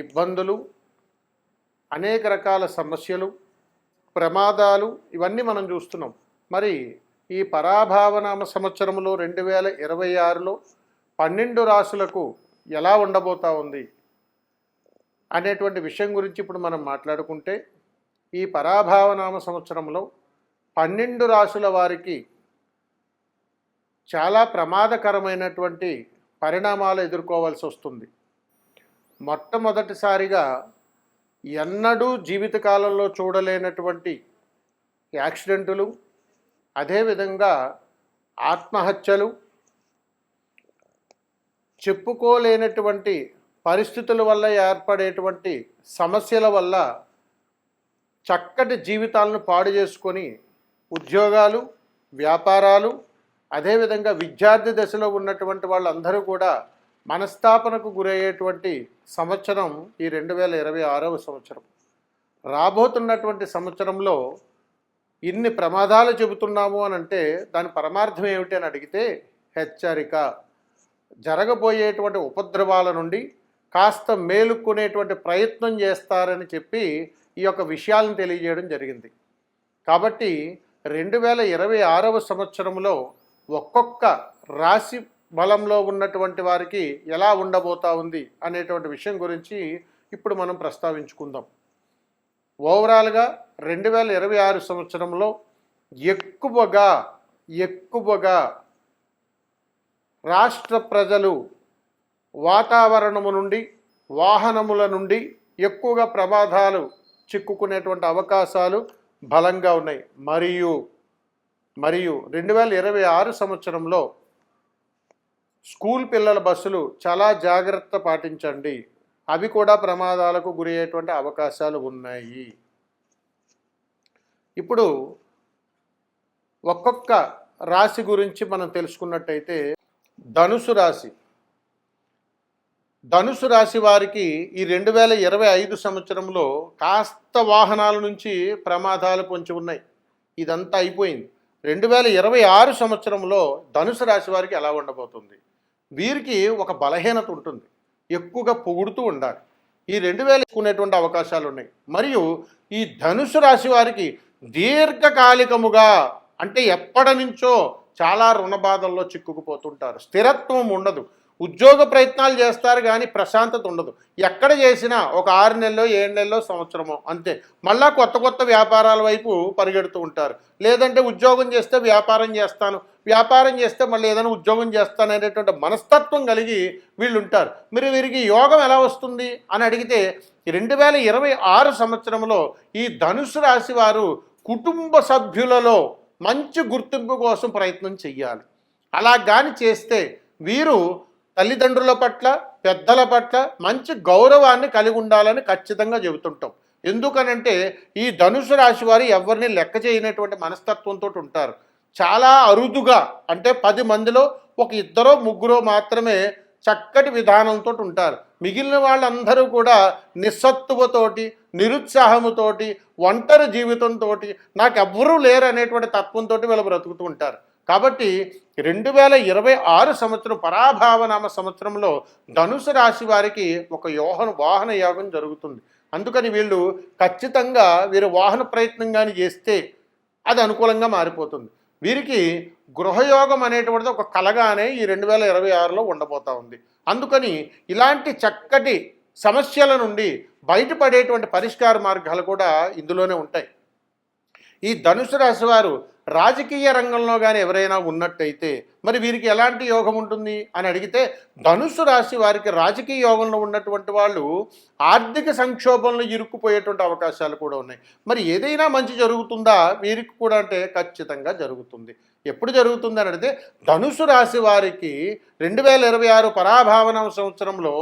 ఇబ్బందులు అనేక రకాల సమస్యలు ప్రమాదాలు ఇవన్నీ మనం చూస్తున్నాం. మరి ఈ పరాభావనామ సంవత్సరంలో రెండు వేల ఇరవై ఆరులో పన్నెండు రాసులకు ఎలా ఉండబోతా ఉంది అనేటువంటి విషయం గురించి ఇప్పుడు మనం మాట్లాడుకుంటే ఈ పరాభావనామ సంవత్సరంలో పన్నెండు రాసుల వారికి చాలా ప్రమాదకరమైనటువంటి పరిణామాలు ఎదుర్కోవాల్సి వస్తుంది. మొట్టమొదటిసారిగా ఎన్నడూ జీవితకాలంలో చూడలేనటువంటి యాక్సిడెంటులు అదేవిధంగా ఆత్మహత్యలు చెప్పుకోలేనటువంటి పరిస్థితుల వల్ల ఏర్పడేటువంటి సమస్యల వల్ల చక్కటి జీవితాలను పాడు చేసుకొని ఉద్యోగాలు వ్యాపారాలు అదేవిధంగా విద్యార్థి దశలో ఉన్నటువంటి వాళ్ళందరూ కూడా మనస్తాపనకు గురయ్యేటువంటి సంవత్సరం ఈ రెండు వేల ఇరవై ఆరవ సంవత్సరం. రాబోతున్నటువంటి సంవత్సరంలో ఇన్ని ప్రమాదాలు చెబుతున్నాము అని అంటే దాని పరమార్థం ఏమిటి అని అడిగితే హెచ్చరిక. జరగబోయేటువంటి ఉపద్రవాల నుండి కాస్త మేలుకునేటువంటి ప్రయత్నం చేస్తారని చెప్పి ఈ యొక్క విషయాలను తెలియజేయడం జరిగింది. కాబట్టి రెండు వేల ఇరవై ఆరవ సంవత్సరంలో ఒక్కొక్క రాశి బలంలో ఉన్నటువంటి వారికి ఎలా ఉండబోతా ఉంది అనేటువంటి విషయం గురించి ఇప్పుడు మనం ప్రస్తావించుకుందాం. ఓవరాల్గా రెండు వేల ఇరవై ఆరు సంవత్సరంలో ఎక్కువగా ఎక్కువగా రాష్ట్ర ప్రజలు వాతావరణము నుండి వాహనముల నుండి ఎక్కువగా ప్రమాదాలు చిక్కుకునేటువంటి అవకాశాలు బలంగా ఉన్నాయి. మరియు మరియు రెండు వేల ఇరవై ఆరు సంవత్సరంలో స్కూల్ పిల్లల బస్సులు చాలా జాగ్రత్త పాటించండి. అవి కూడా ప్రమాదాలకు గురయ్యేటువంటి అవకాశాలు ఉన్నాయి. ఇప్పుడు ఒక్కొక్క రాశి గురించి మనం తెలుసుకున్నట్టయితే ధనుసు రాశి. ధనుసు రాశి వారికి ఈ రెండు వేల ఇరవై ఐదు సంవత్సరంలో కాస్త వాహనాల నుంచి ప్రమాదాలు పొంచి ఉన్నాయి. ఇదంతా అయిపోయింది. రెండు వేల ఇరవై ఆరు సంవత్సరంలో ధనుసు రాశి వారికి ఎలా ఉండబోతుంది? వీరికి ఒక బలహీనత ఉంటుంది. ఎక్కువగా పొగుడుతూ ఉండాలి. ఈ రెండు వేలు ఎక్కునేటువంటి అవకాశాలు ఉన్నాయి. మరియు ఈ ధనుసు రాశి వారికి దీర్ఘకాలికముగా అంటే ఎప్పటి నుంచో చాలా రుణ బాధల్లో చిక్కుకుపోతుంటారు. స్థిరత్వం ఉండదు. ఉద్యోగ ప్రయత్నాలు చేస్తారు కానీ ప్రశాంతత ఉండదు. ఎక్కడ చేసినా ఒక ఆరు నెలలో ఏడు నెలలో సంవత్సరమో అంతే. మళ్ళా కొత్త కొత్త వ్యాపారాల వైపు పరిగెడుతూ ఉంటారు. లేదంటే ఉద్యోగం చేస్తే వ్యాపారం చేస్తాను వ్యాపారం చేస్తే మళ్ళీ ఏదైనా ఉద్యోగం చేస్తాను అనేటువంటి మనస్తత్వం కలిగి వీళ్ళు ఉంటారు మీరు వీరికి యోగం ఎలా వస్తుంది అని అడిగితే రెండు వేల ఇరవై ఆరు సంవత్సరంలో ఈ ధనుసు రాశి వారు కుటుంబ సభ్యులలో మంచి గుర్తింపు కోసం ప్రయత్నం చెయ్యాలి. అలా కానీ చేస్తే వీరు తల్లిదండ్రుల పట్ల పెద్దల పట్ల మంచి గౌరవాన్ని కలిగి ఉండాలని ఖచ్చితంగా చెబుతుంటాం. ఎందుకనంటే ఈ ధనుసు రాశి వారు ఎవరిని లెక్క చేయనటువంటి మనస్తత్వంతో ఉంటారు. చాలా అరుదుగా అంటే పది మందిలో ఒక ఇద్దరో ముగ్గురో మాత్రమే చక్కటి విధానంతో ఉంటారు. మిగిలిన వాళ్ళందరూ కూడా నిస్సత్తువతోటి నిరుత్సాహముతోటి ఒంటరి జీవితంతో నాకు ఎవ్వరూ లేరు అనేటువంటి తత్వంతో వీళ్ళు బ్రతుకుతూ ఉంటారు. కాబట్టి రెండు వేల ఇరవై ఆరు సంవత్సరం పరాభావనామ సంవత్సరంలో ధనుసు రాశి వారికి ఒక యోహన వాహన యోగం జరుగుతుంది. అందుకని వీళ్ళు ఖచ్చితంగా వీరు వాహన ప్రయత్నం కానీ చేస్తే అది అనుకూలంగా మారిపోతుంది. వీరికి గృహయోగం అనేటువంటిది ఒక కలగానే ఈ రెండు వేల ఇరవై ఆరులో ఉండబోతా ఉంది. అందుకని ఇలాంటి చక్కటి సమస్యల నుండి బయటపడేటువంటి పరిష్కార మార్గాలు కూడా ఇందులోనే ఉంటాయి. ఈ ధనుసు రాశి వారు రాజకీయ రంగంలో కానీ ఎవరైనా ఉన్నట్టయితే మరి వీరికి ఎలాంటి యోగం ఉంటుంది అని అడిగితే ధనుసు రాశి వారికి రాజకీయ యోగంలో ఉన్నటువంటి వాళ్ళు ఆర్థిక సంక్షోభంలో ఇరుక్కుపోయేటువంటి అవకాశాలు కూడా ఉన్నాయి. మరి ఏదైనా మంచి జరుగుతుందా? వీరికి కూడా అంటే ఖచ్చితంగా జరుగుతుంది. ఎప్పుడు జరుగుతుంది అని అడిగితే ధనుసు రాశి వారికి రెండు వేల ఇరవై ఆరు పరాభావన సంవత్సరంలో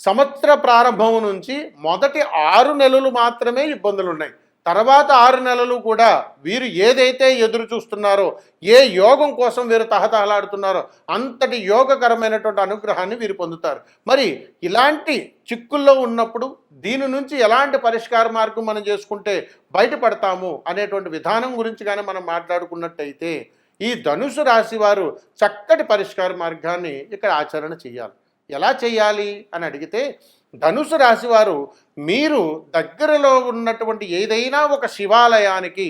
సంవత్సర ప్రారంభం నుంచి మొదటి ఆరు నెలలు మాత్రమే ఇబ్బందులు ఉన్నాయి తర్వాత ఆరు నెలలు కూడా వీరు ఏదైతే ఎదురు చూస్తున్నారో ఏ యోగం కోసం వీరు తహతహలాడుతున్నారో అంతటి యోగకరమైనటువంటి అనుగ్రహాన్ని వీరు పొందుతారు. మరి ఇలాంటి చిక్కుల్లో ఉన్నప్పుడు దీని నుంచి ఎలాంటి పరిష్కార మార్గం మనం చేసుకుంటే బయటపడతాము అనేటువంటి విధానం గురించి కానీ మనం మాట్లాడుకున్నట్టయితే ఈ ధనుసు రాశి వారు చక్కటి పరిష్కార మార్గాన్ని ఇక్కడ ఆచరణ చేయాలి. ఎలా చేయాలి అని అడిగితే ధనుసు రాశివారు మీరు దగ్గరలో ఉన్నటువంటి ఏదైనా ఒక శివాలయానికి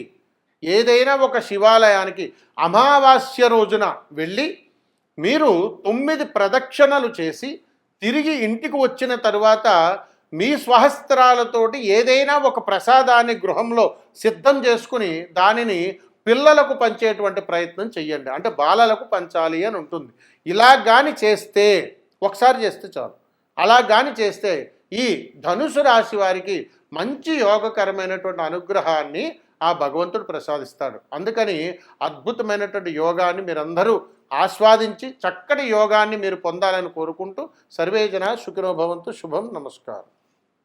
ఏదైనా ఒక శివాలయానికి అమావాస్య రోజున వెళ్ళి మీరు తొమ్మిది ప్రదక్షిణలు చేసి తిరిగి ఇంటికి వచ్చిన తరువాత మీ స్వహస్త్రాలతోటి ఏదైనా ఒక ప్రసాదాన్ని గృహంలో సిద్ధం చేసుకుని దానిని పిల్లలకు పంచేటువంటి ప్రయత్నం చెయ్యండి. అంటే బాలలకు పంచాలి అని ఉంటుంది. ఇలా కానీ చేస్తే ఒకసారి చేస్తే చాలు. అలా కానీ చేస్తే ఈ ధనుసు రాశి వారికి మంచి యోగకరమైనటువంటి అనుగ్రహాన్ని ఆ భగవంతుడు ప్రసాదిస్తాడు. అందుకని అద్భుతమైనటువంటి యోగాన్ని మీరందరూ ఆస్వాదించి చక్కటి యోగాన్ని మీరు పొందాలని కోరుకుంటూ సర్వేజన సుఖినోభవంతు శుభం. నమస్కారం.